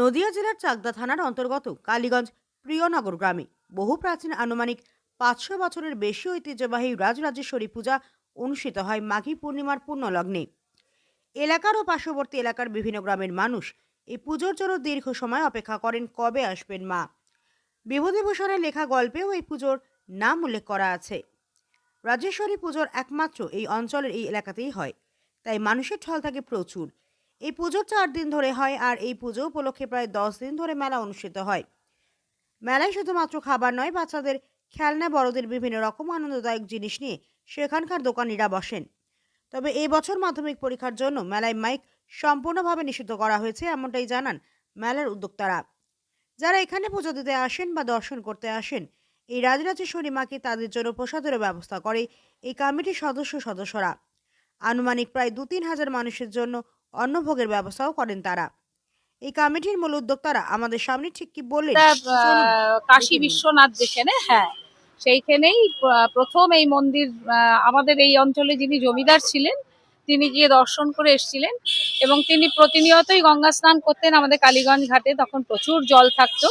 নদিয়া জেলার চাকদা থানার অন্তর্গত কালীগঞ্জ প্রিয়নগর গ্রামে বহু প্রাচীন আনুমানিক পাঁচশো বছরের বেশি ঐতিহ্যবাহী রাজরাজেশ্বরী পূজা অনুষ্ঠিত হয় মাঘী পূর্ণিমার পূর্ণলগ্নে। এলাকার ও পার্শ্ববর্তী এলাকার বিভিন্ন গ্রামের মানুষ এই পুজোর জন্য দীর্ঘ সময় অপেক্ষা করেন কবে আসবেন মা। বিভূতিভূষণের লেখা গল্পেও এই পুজোর নাম উল্লেখ করা আছে। রাজেশ্বরী পুজোর একমাত্র এই অঞ্চলের এই এলাকাতেই হয়, তাই মানুষের ঠল থাকে প্রচুর। এই পুজোর চার দিন ধরে হয় আর এই পুজো উপলক্ষে প্রায় দশ দিন ধরে মেলা অনুষ্ঠিত হয়। মেলায় শুধুমাত্র খাবার নয়, বাচ্চাদের খেলনা, বড়দের বিভিন্ন রকম আনন্দদায়ক জিনিস নিয়ে সেখানকার দোকানিরা বসেন। তবে এই বছর মাধ্যমিক পরীক্ষার জন্য মেলায় মাইক সম্পূর্ণভাবে নিষিদ্ধ করা হয়েছে, এমনটাই জানান মেলার উদ্যোক্তারা। যারা এখানে পুজো দিতে আসেন বা দর্শন করতে আসেন, এই রাজরাজেশ্বরী মাকে তাদের জন্য প্রসাদেরও ব্যবস্থা করে এই কমিটির সদস্য সদস্যরা। আনুমানিক প্রায় দু তিন হাজার মানুষের জন্য অন্নভোগের ব্যবস্থাও করেন তারা। এই কমিটির মূল উদ্যোক্তারা আমাদের সামনে ঠিক কি বললেন? আহ, কাশী বিশ্বনাথ যেখানে হ্যাঁ সেইখানেই প্রথম এই মন্দির আমাদের এই অঞ্চলে যিনি জমিদার ছিলেন তিনি গিয়ে দর্শন করে এসেছিলেন এবং তিনি প্রতিনিয়তই গঙ্গা স্নান করতেন আমাদের কালীগঞ্জ ঘাটে তখন প্রচুর জল থাকতো।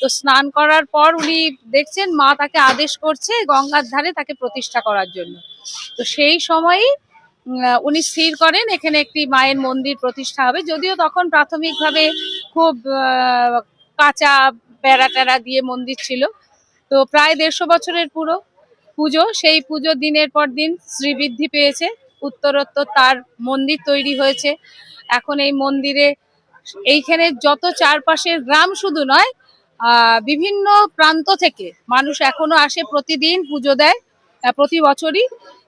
তো স্নান করার পর উনি দেখছেন মা তাকে আদেশ করছে গঙ্গার ধারে তাকে প্রতিষ্ঠা করার জন্য। তো সেই সময়ই উনি স্থির করেন, এখানে একটি মায়ের মন্দির প্রতিষ্ঠা হবে। যদিও তখন প্রাথমিকভাবে খুব কাঁচা বেড়া টেড়া দিয়ে মন্দির ছিল। তো প্রায় দেড়শো বছরের পুরো পুজো। সেই পুজো দিনের পর দিন শ্রীবৃদ্ধি পেয়েছে। উত্তরোত্তর তার মন্দির তৈরি হয়েছে। এখন এই মন্দিরে এইখানে যত চারপাশের গ্রাম শুধু নয় বিভিন্ন প্রান্ত থেকে মানুষ এখনও আসে, প্রতিদিন পুজো দেয় প্রতি বছরই।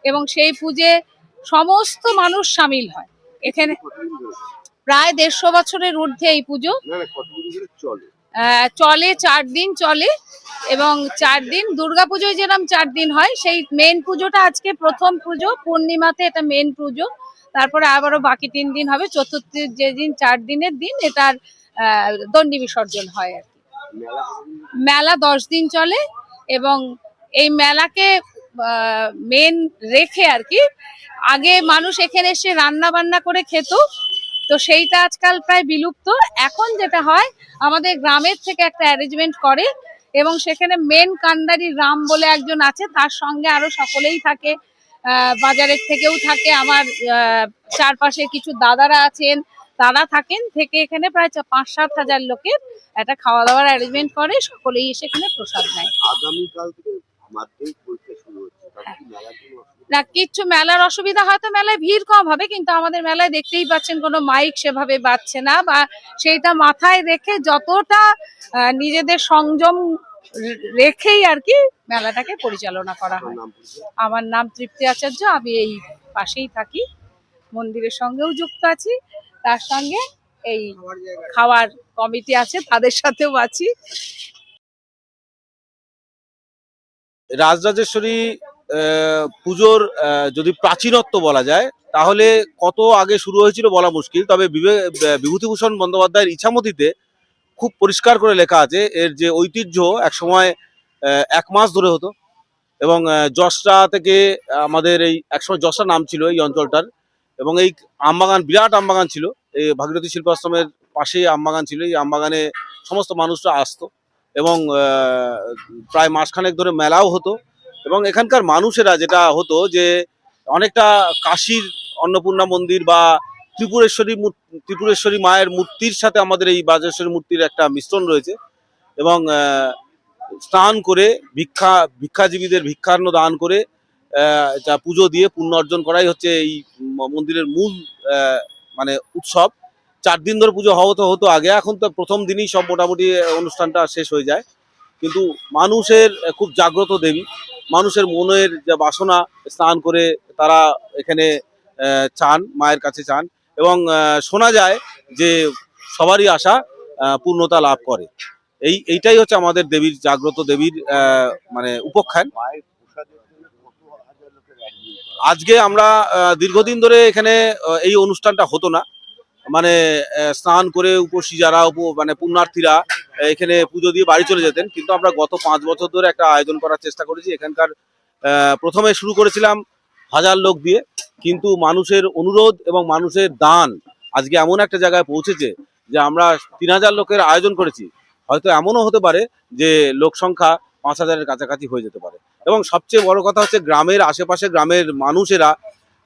এবং সেই পুজো সমস্ত মানুষ সামিল হয়। এখানে প্রায় দেড়শো বছরের ঊর্ধ্বে এই পুজো। চলে, চার দিন চলে এবং চার দিন দুর্গাপুজোয় যেরকম চার দিন হয়, সেই মেন পুজোটা আজকে প্রথম পুজো, পূর্ণিমাতে এটা মেন পুজো। তারপরে আবারও বাকি তিন দিন হবে, চতুর্থ যেদিন চার দিনের দিন এটার দণ্ডি বিসর্জন হয় আর কি? মেলা দশ দিন চলে এবং এই মেলাকে মেন রেখে আর কি। আগে মানুষ এখানে এসে রান্না বান্না করে খেত, তো সেইটা আজকাল প্রায় বিলুপ্ত। এখন যেটা হয়, আমাদের গ্রামের থেকে একটা অ্যারেঞ্জমেন্ট করে এবং সেখানে মেন কান্দারি রাম বলে একজন আছে, তার সঙ্গে আরও সকলেই থাকে। বাজারের থেকেও থাকে। আমার চারপাশে কিছু দাদারা আছেন, তারা থাকেন, থেকে এখানে প্রায় পাঁচ সাত হাজার লোকের একটা খাওয়া দাওয়ার অ্যারেঞ্জমেন্ট করে, সকলেই এসে এখানে প্রসাদ নেয়। আগামীকাল থেকে মাধ্যমিক পরীক্ষা শুরু হচ্ছে তাহলে কি মেলার জন্য অসুবিধা? না কিচ্ছু মেলার অসুবিধা হয়তো মেলায় ভিড় কম হবে কিন্তু আমাদের মেলায় দেখতেই পাচ্ছেন কোনো মাইক সেভাবে বাজছে না বা সেইটা মাথায় রেখে যতটা নিজেদের সংযম রেখেই আর কি মেলাটাকে পরিচালনা করা হয়। আমার নাম তৃপ্তি আচার্য আমি এই পাশেই থাকি মন্দিরের সঙ্গেও যুক্ত আছি তার সঙ্গে এই খাওয়ার কমিটি আছে তাদের সাথেও আছি। রাজরাজেশ্বরী পুজোর যদি প্রাচীনত্ব বলা যায়, তাহলে কত আগে শুরু হয়েছিল বলা মুশকিল, তবে বিভূতিভূষণ বন্দ্যোপাধ্যায়ের ইচ্ছামতিতে খুব পরিষ্কার করে লেখা আছে, এর যে ঐতিহ্য একসময় এক মাস ধরে হতো, এবং যশরা থেকে আমাদের এই, একসময় যশরা নাম ছিল এই অঞ্চলটার, এবং এই আমবাগান, বিরাট আমবাগান ছিল, এই ভাগীরথী শিল্পাশ্রমের পাশেই আমবাগান ছিল, এই আমবাগানে সমস্ত মানুষরা আসতো, এবং প্রায় মাসখানেক ধরে মেলাও হতো এবং এখানকার মানুষেরা যেটা হতো যে অনেকটা কাশীর অন্নপূর্ণা মন্দির বা ত্রিপুরেশ্বরী ত্রিপুরেশ্বরী মায়ের মূর্তির সাথে আমাদের এই বাজেশ্বরী মূর্তির একটা মিশ্রণ রয়েছে এবং স্নান করে ভিক্ষা, ভিক্ষাজীবীদের ভিক্ষান্ন দান করে যা পুজো দিয়ে পুণ্য অর্জন করাই হচ্ছে এই মন্দিরের মূল মানে উৎসব। চার দিন ধরে পুজো হওয়া তো হতো আগে, এখন তো প্রথম দিনই সব মোটামুটি অনুষ্ঠানটা শেষ হয়ে যায়। কিন্তু মানুষের খুব জাগ্রত দেবী। মানুষের মনের যে বাসনা স্নান করে তারা এখানে চান, মায়ের কাছে চান এবং শোনা যায় যে সবারই আশা পূর্ণতা লাভ করে এই, এইটাই হচ্ছে আমাদের দেবীর, জাগ্রত দেবীর মানে উপাখ্যান? আজকে আমরা দীর্ঘদিন ধরে এখানে এই অনুষ্ঠানটা হতো না মানে স্নান করে উপসি যারা মানে পুণ্যার্থীরা এখানে পুজো দিয়ে বাড়ি চলে যেতেন। কিন্তু আমরা গত পাঁচ বছর ধরে একটা আয়োজন করার চেষ্টা করেছি। এখানকার প্রথমে শুরু করেছিলাম হাজার লোক দিয়ে। কিন্তু মানুষের অনুরোধ এবং মানুষের দান আজকে এমন একটা জায়গায় পৌঁছেছে যে আমরা তিন হাজার লোকের আয়োজন করেছি। হয়তো এমনও হতে পারে যে লোক সংখ্যা পাঁচ হাজারের কাছাকাছি হয়ে যেতে পারে। এবং সবচেয়ে বড় কথা হচ্ছে, গ্রামের আশেপাশে গ্রামের মানুষেরা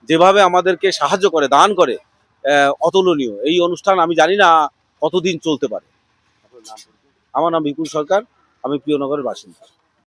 যেভাবে আমাদেরকে সাহায্য করে, দান করে অতুলনীয়। এই অনুষ্ঠান আমি জানি না কতদিন চলতে পারে। আমার নাম বিপুল সরকার, আমি প্রিয়নগরের বাসিন্দা।